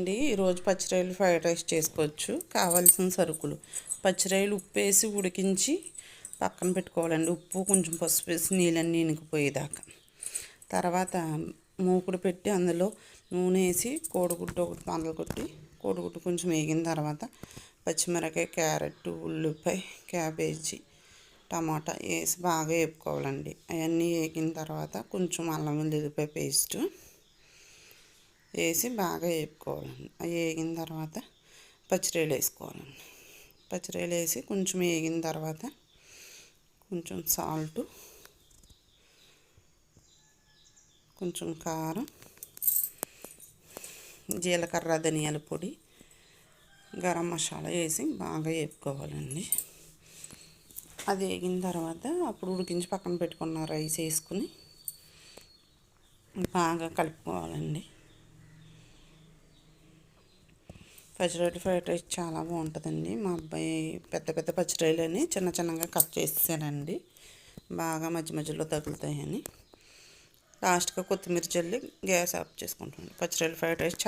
అండి. ఈరోజు పచ్చిరాయలు fried rice చేసుకోవచ్చు. కావాల్సిన సరుకులు. పచ్చిరాయలు ఉప్పు వేసి ఉడికించి పక్కన పెట్టుకోవాలండి. ఉప్పు కొంచెం పసుపు వేసి నీళ్ళన్నీ ఇనికిపోయేదాకా. తర్వాత మూకుడు పెట్టి అందులో నూనె వేసి కోడిగుడ్డు ఒకటి పందలు కొట్టి కోడిగుడ్డు కొంచెం వేగిన తర్వాత పచ్చిమిరకాయ క్యారెట్ ఉల్లిపాయ క్యాబేజీ టమాటా వేసి బాగా వేపుకోవాలండి. అవన్నీ వేగిన తర్వాత కొంచెం అల్లం వెల్లుల్లిపాయ పేస్టు వేసి బాగా వేపుకోవాలండి అవి వేగిన తర్వాత పచ్చిరేలు వేసుకోవాలండి పచ్చిరేలు వేసి కొంచెం వేగిన తర్వాత కొంచెం సాల్ట్ కొంచెం కారం జీలకర్ర ధనియాల పొడి గరం మసాలా వేసి బాగా వేపుకోవాలండి. అది వేగిన తర్వాత అప్పుడు ఉడికించి పక్కన పెట్టుకున్న రైస్ వేసుకుని బాగా కలుపుకోవాలండి. పచ్చిరొట్టి ఫ్రైడ్ రైస్ చాలా బాగుంటుందండి. మా అబ్బాయి పెద్ద పెద్ద పచ్చిరొయ్యలని చిన్న చిన్నగా కట్ చేసేసానండి బాగా మధ్య మధ్యలో తగులుతాయని. లాస్ట్గా కొత్తిమీర చల్లి గ్యాస్ ఆఫ్ చేసుకుంటాం పచ్చిరొయ్యల ఫ్రైడ్ రైస్